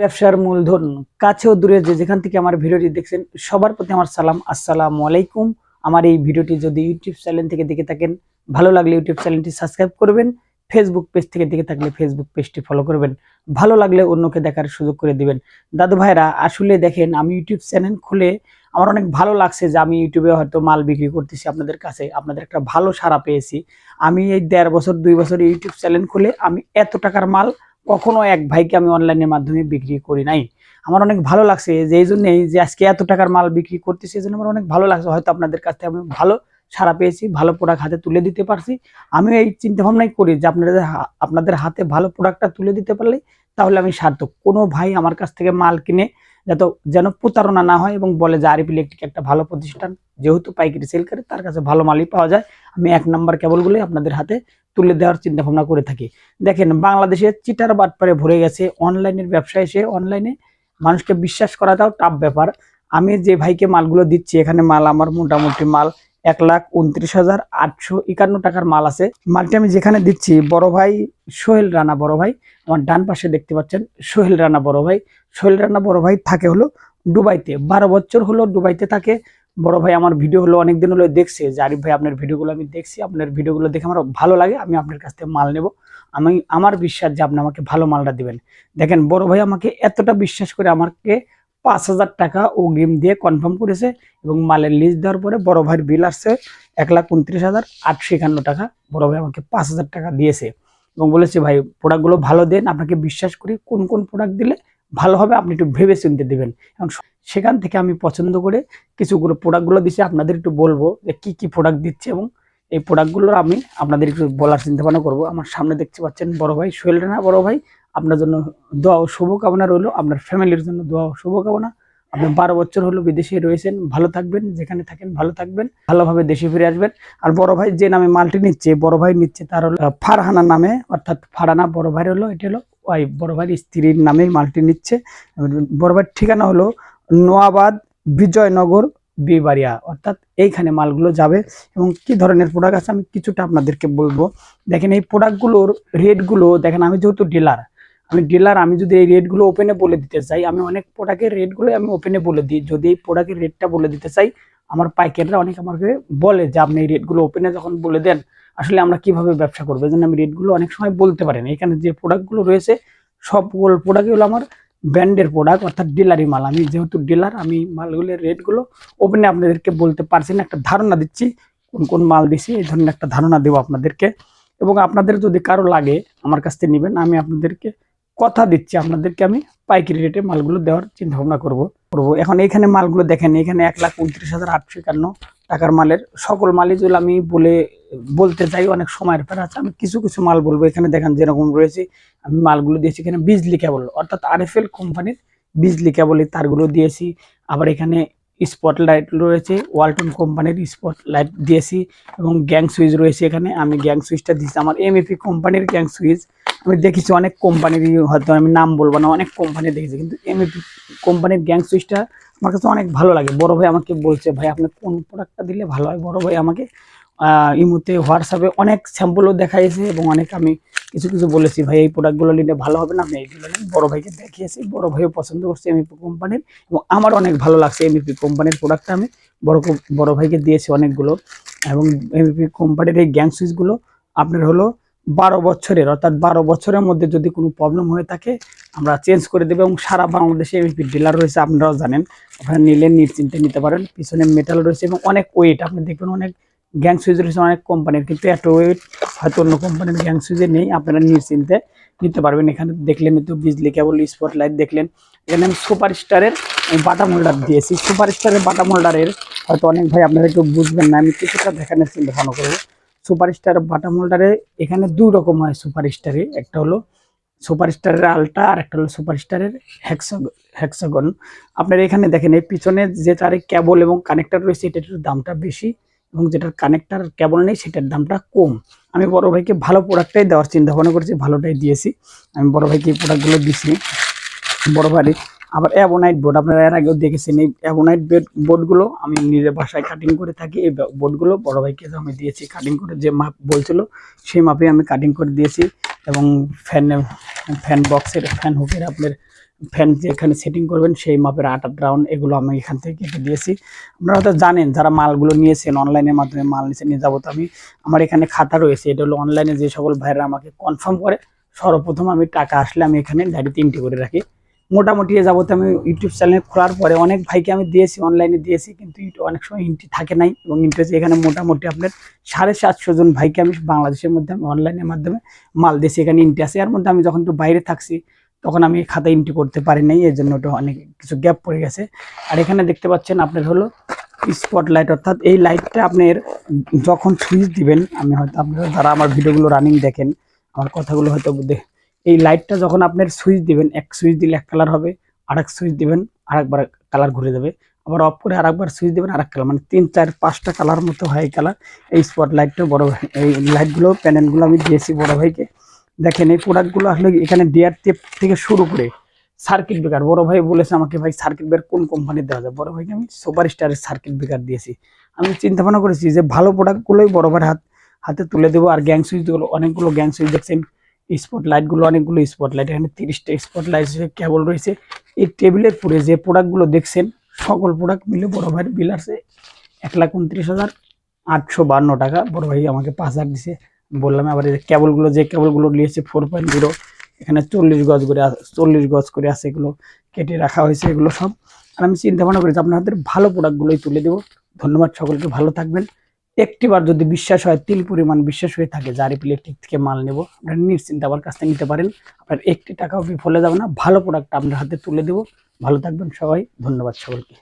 ব্যবসার মূলধন কাছেও দূরে যে যেখান থেকে আমার ভিডিওটি দেখছেন, সবার প্রতি আমার সালাম। আসসালামু আলাইকুম। আমার এই ভিডিওটি যদি ইউটিউব চ্যানেল থেকে দেখে থাকেন, ভালো লাগলে ইউটিউব চ্যানেলটি সাবস্ক্রাইব করবেন ফেসবুক পেজ থেকে দেখে থাকলে ফেসবুক পেজটি ফলো করবেন। ভালো লাগলে অন্যকে দেখার সুযোগ করে দিবেন। দাদু ভাইরা, আসলে দেখেন, আমি ইউটিউব চ্যানেল খুলে আমার অনেক ভালো লাগছে যে আমি ইউটিউবে হয়তো মাল বিক্রি করতেছি আপনাদের কাছে। আপনাদের একটা ভালো সাড়া পেয়েছি। আমি এই দেড় বছর, দুই বছর ইউটিউব চ্যানেল খুলে আমি এত টাকার মাল কখনো এক ভাইকে আমি অনলাইনের মাধ্যমে বিক্রি করি নাই। আমার অনেক ভালো লাগছে যে এই জন্যই যে আজকে এত টাকার মাল বিক্রি করতেছি, এই জন্য আমার অনেক ভালো লাগছে। হয়তো আপনাদের কাছ থেকে আমি ভালো সাড়া পেয়েছি, ভালো প্রোডাক্ট হাতে তুলে দিতে পারছি। আমি এই চিন্তা ভাবনাই করি যে আপনাদের আপনাদের হাতে ভালো প্রোডাক্টটা তুলে দিতে পারলে তাহলে আমি সার্থক। কোনো ভাই আমার কাছ থেকে মাল কিনে যাতে যেন প্রতারণা না হয় এবং বলে যে আরিফ ইলেকট্রিক একটা ভালো প্রতিষ্ঠান, যেহেতু পাইকারি সেল করে, তার কাছে ভালো মালই পাওয়া যায়। আমি এক নাম্বার কেবলগুলো আপনাদের হাতে তুলে দেওয়ার চিন্তা ভাবনা করে থাকি। দেখেন, বাংলাদেশে চিটার বাটপারে ভরে গেছে, অনলাইনের ব্যবসা এসে অনলাইনে মানুষকে বিশ্বাস করাটাও টাফ ব্যাপার। আমি যে ভাইকে মালগুলো দিচ্ছি, এখানে মাল আমার মোটামুটি মাল এক লাখ উনত্রিশ হাজার আটশো একান্ন টাকার মাল আছে। মালটি আমি যেখানে দিচ্ছি, বড় ভাই সোহেল রানা বড় ভাই, আমার ডান পাশে দেখতে পাচ্ছেন সোহেল রানা বড় ভাই। সোহেল রানা বড় ভাই থাকে হলো দুবাইতে, বারো বছর হলো দুবাইতে থাকে। বড় ভাই আমার ভিডিও হলো অনেকদিন হলো দেখছে, যে আরিফ ভাই আপনার ভিডিওগুলো আমি দেখছি, আপনার ভিডিওগুলো দেখে আমার ভালো লাগে, আমি আপনার কাছ থেকে মাল নেব। আমি, আমার বিশ্বাস যে আপনি আমাকে ভালো মালটা দিবেন। দেখেন, বড় ভাই আমাকে এতটা বিশ্বাস করে আমাকে পাঁচ হাজার টাকা অগ্রিম দিয়ে কনফার্ম করেছে এবং মালের লিস্ট দেওয়ার পরে বড় ভাইয়ের বিল আসছে এক লাখ উনত্রিশ হাজার আটশো একান্ন টাকা। বড় ভাই আমাকে পাঁচ হাজার টাকা দিয়েছে এবং বলেছে, ভাই প্রোডাক্টগুলো ভালো দেন, আপনাকে বিশ্বাস করি, কোন কোন প্রোডাক্ট দিলে ভালো হবে আপনি একটু ভেবে চিনতে দেবেন। এবং সেখান থেকে আমি পছন্দ করে কিছুগুলো প্রোডাক্টগুলো দিচ্ছি আপনাদের একটু বলব যে কি কি প্রোডাক্ট দিচ্ছে এবং এই প্রোডাক্টগুলোর আমি আপনাদের একটু বলার চিন্তা ভাবনা করব। আমার সামনে দেখতে পাচ্ছেন বড় ভাই সোহেল রানা বড় ভাই, আপনার জন্য দোয়া ও শুভকামনা রইল। আপনার ফ্যামিলির জন্য দোয়া ও শুভকামনা। আপনি বারো বছর হলো বিদেশে রয়েছেন, ভালো থাকবেন, যেখানে থাকেন ভালো থাকবেন, ভালোভাবে দেশে ফিরে আসবেন। আর বড় ভাই যে নামে মালটি নিচ্ছে, বড় ভাই নিচ্ছে তার হলো ফারহানা নামে, অর্থাৎ ফারহানা বড় ভাই হলো, এটা হলো ওই বড় ভাইয়ের স্ত্রীর নামেই মালটি নিচ্ছে। বড় ভাইয়ের ঠিকানা হলো নোয়াবাদ বিজয়নগর বিবাড়িয়া। অর্থাৎ এইখানে মালগুলো যাবে এবং কি ধরনের প্রোডাক্ট আছে আমি কিছুটা আপনাদেরকে বলব। দেখেন এই প্রোডাক্টগুলোর রেটগুলো দেখেন আমি যেহেতু ডিলার আমি ডিলার আমি যদি এই রেটগুলো ওপেনে বলে দিতে চাই, আমি অনেক প্রোডাক্টের রেটগুলো আমি ওপেনে বলে দিই। যদি এই প্রোডাক্টের রেটটা বলে দিতে চাই, আমার পাইকাররা অনেক আমাকে বলে যে, আপনি এই রেটগুলো ওপেনে যখন বলে দেন আসলে আমরা কীভাবে ব্যবসা করব? এই জন্য আমি রেটগুলো অনেক সময় বলতে পারি না। এখানে যে প্রোডাক্টগুলো রয়েছে সবগুলো প্রোডাক্টই হলো আমার ব্র্যান্ডের প্রোডাক্ট অর্থাৎ ডিলারি মাল। আমি যেহেতু ডিলার আমি মালগুলোর রেটগুলো ওপেনে আপনাদেরকে বলতে পারছি না, একটা ধারণা দিচ্ছি, কোন কোন মাল দিছি এই ধরনের একটা ধারণা দেবো আপনাদেরকে। এবং আপনাদের যদি কারও লাগে, আমার কাছ থেকে নেবেন, আমি আপনাদেরকে কথা দিচ্ছি, আপনাদেরকে আমি পাইকারি রেটে মালগুলো দেওয়ার চিন্তা ভাবনা করব। করব। এখন এখানে মালগুলো দেখেন, এখানে এক লাখ উনত্রিশ হাজার আটশো একান্ন টাকার মালের সকল মালই যদি আমি বলে, বলতে চাই অনেক সময়ের পর আছে। আমি কিছু কিছু মাল বলব। এখানে দেখেন যেরকম রয়েছে, আমি মালগুলো দিয়েছি এখানে বিজলি কেবল, অর্থাৎ আরএফএল কোম্পানির বিজলি কেবলের তারগুলো দিয়েছি। আবার এখানে স্পট লাইট রয়েছে, ওয়ালটন কোম্পানির স্পট লাইট দিয়েছি এবং গ্যাং সুইচ রয়েছে এখানে। আমি গ্যাং সুইচটা দিয়েছি। আমার এমএপি কোম্পানির গ্যাং সুইচ আমি দেখেছি অনেক কোম্পানির হয়তো আমি নাম বলব না, অনেক কোম্পানি দেখেছি, কিন্তু এমএপি কোম্পানির গ্যাং সুইচটা আমার কাছে অনেক ভালো লাগে। বড় ভাই আমাকে বলছে, ভাই, আপনি কোন প্রোডাক্টটা দিলে ভালো হয়? বড় ভাই আমাকে ইমুতে হোয়াটসঅ্যাপে অনেক স্যাম্পলও দেখাইছে এবং অনেক আমি কিছু কিছু বলেছি, ভাই, এই প্রোডাক্টগুলো নিলে ভালো হবে না? আপনি এইগুলো নিন বড় ভাইকে দেখিয়েছি, বড় ভাইও পছন্দ করছে এমইপি কোম্পানির এবং আমার অনেক ভালো লাগছে এমইপি কোম্পানির প্রোডাক্টটা আমি বড় বড় ভাইকে দিয়েছি অনেকগুলো এবং এমইপি কোম্পানির এই গ্যাং সুইচগুলো আপনার হলো বারো বছরের, অর্থাৎ বারো বছরের মধ্যে যদি কোনো প্রবলেম হয়ে থাকে, আমরা চেঞ্জ করে দেবো এবং সারা বাংলাদেশে এমইপি ডিলার রয়েছে, আপনারাও জানেন। আপনারা নিলে নিশ্চিন্তে নিতে পারেন। পিছনে মেটাল রয়েছে এবং অনেক ওয়েট আপনি দেখবেন অনেক গ্যাং সুইচ রয়েছে অনেক কোম্পানির কিন্তু এত ওয়েট হয়তো অন্য কোম্পানির গ্যাং সুইচে নেই, আপনারা নিশ্চিন্তে নিতে পারবেন। এখানে দেখলেন তো বিজলি কেবল স্পট লাইট দেখলেন। এখানে আমি সুপার স্টারের বাটাম হোল্ডার দিয়েছি। সুপার স্টারের বাটাম হোল্ডারের হয়তো অনেক ভাই আপনারা একটু বুঝবেন না, আমি কিছুটা দেখানোর চিন্তা ভাবনা করব। সুপার স্টার বাটাম হোল্ডারে এখানে দু রকম হয় সুপার স্টারে একটা হলো সুপার স্টারের আলটা আর একটা হলো সুপার স্টারের হ্যাক্সাগন আপনার এখানে দেখেন এই পিছনে যেটার কেবল এবং কানেক্টার রয়েছে, এটার দামটা বেশি এবং যেটার কানেক্টার কেবল নেই, সেটার দামটা কম। আমি বড় ভাইকে ভালো প্রোডাক্টটাই দেওয়ার চিন্তা ভাবনা করেছি, ভালোটাই দিয়েছি। আমি বড় ভাইকে এই প্রোডাক্টগুলো দিছি বড় ভাই আবার অ্যাবোনাইট বোর্ড, আপনারা এর আগেও দেখেছেন এই অ্যাবোনাইট বোর্ডগুলো, আমি নিজের বাসায় কাটিং করে থাকি, এই বোর্ডগুলো বড় ভাইকে আমি দিয়েছি কাটিং করে, যে মাপ বলছিল, সেই মাপে আমি কাটিং করে দিয়েছি এবং ফ্যান ফ্যান বক্সের ফ্যান হুকের আপনার ফ্যান যেখানে সেটিং করবেন, সেই মাপের আট আট রাউন্ড এগুলো আমি এখান থেকে কেটে দিয়েছি। আপনারা হয়তো জানেন, যারা মালগুলো নিয়েছেন অনলাইনের মাধ্যমে মাল নিয়েছে নিয়ে যাব তো আমি, আমার এখানে খাতা রয়েছে, এটা হলো অনলাইনে যে সকল ভাইরা আমাকে কনফার্ম করে, সর্বপ্রথম আমি টাকা আসলে আমি এখানে ডায়েরি তিনটি করে রাখি। মোটামুটি এ যাবতে আমি ইউটিউব চ্যানেল খোলার পরে অনেক ভাইকে আমি দিয়েছি অনলাইনে দিয়েছি, কিন্তু অনেক সময় ইন্টি থাকে নাই এবং ইন্টারেস্ট এখানে মোটামুটি আপনার সাড়ে সাতশো জন ভাইকে আমি বাংলাদেশের মধ্যে আমি অনলাইনের মাধ্যমে মাল দিয়েছি, এখানে ইন্টি আছে। এর মধ্যে আমি যখন একটু বাইরে থাকছি, তখন আমি খাতা ইন্টি করতে পারি নাই, এর জন্য ওটা অনেক কিছু গ্যাপ পড়ে গেছে। আর এখানে দেখতে পাচ্ছেন আপনার হলো স্পট লাইট অর্থাৎ এই লাইটটা আপনার যখন সুইচ দিবেন, আমি হয়তো আপনারা যারা আমার ভিডিওগুলো রানিং দেখেন, আমার কথাগুলো হয়তো এই লাইটটা যখন আপনার সুইচ দিবেন, এক সুইচ দিলে এক কালার হবে আর এক সুইচ দিবেন, আরেকবার কালার ঘুরে যাবে। আবার অফ করে আরেকবার সুইচ দিবেন, আরেক কালার মানে তিন, চার, পাঁচটা কালার মতো হয় কালার এই স্পট লাইটটা বড় ভাই এই লাইটগুলো প্যানেলগুলো আমি দিয়েছি বড় ভাইকে। দেখেন এই প্রোডাক্টগুলো আসলে এখানে ডিয়ার টেপ থেকে শুরু করে সার্কিট ব্রেকার বড় ভাই বলেছে আমাকে, ভাই সার্কিট ব্রেকার কোন কোম্পানির দেওয়া যায়? বড় ভাইকে আমি সুপার স্টারের সার্কিট ব্রেকার দিয়েছি। আমি চিন্তা ভাবনা করেছি যে ভালো প্রোডাক্টগুলোই বড় ভাইয়ের হাত, হাতে তুলে দেবো। আর গ্যাং সুইচগুলো অনেকগুলো গ্যাং সুইচ দেখছেন স্পট লাইটগুলো অনেকগুলো স্পট লাইট এখানে তিরিশটা স্পট লাইট কেবল রয়েছে। এই টেবিলের পরে যে প্রোডাক্টগুলো দেখছেন, সকল প্রোডাক্ট মিলে বড় ভাইয়ের বিল আছে এক লাখ উনত্রিশ হাজার আটশো বান্ন টাকা। বড় ভাই আমাকে পাঁচ হাজার দিছে। বললাম, আবার এই কেবলগুলো যে কেবলগুলো নিয়েছে ফোর পয়েন্ট জিরো এখানে চল্লিশ গজ করে চল্লিশ গজ করে আছে এগুলো, কেটে রাখা হয়েছে এগুলো সব। আর আমি চিন্তা ভাবনা করেছি, আপনাদের ভালো প্রোডাক্টগুলোই তুলে দেবো। ধন্যবাদ সকলকে, ভালো থাকবেন। একটিবার যদি বিশ্বাস হয়, তিল পরিমাণ বিশ্বাস হয়ে থাকে, যার ইলেকট্রিক থেকে মাল নেব, আপনারা নিশ্চিন্তে আমার কাছ থেকে নিতে পারেন। আপনার একটি টাকাও বিফলে যাবে না। ভালো প্রোডাক্ট আপনার হাতে তুলে দেবো। ভালো থাকবেন সবাই। ধন্যবাদ সকলকে।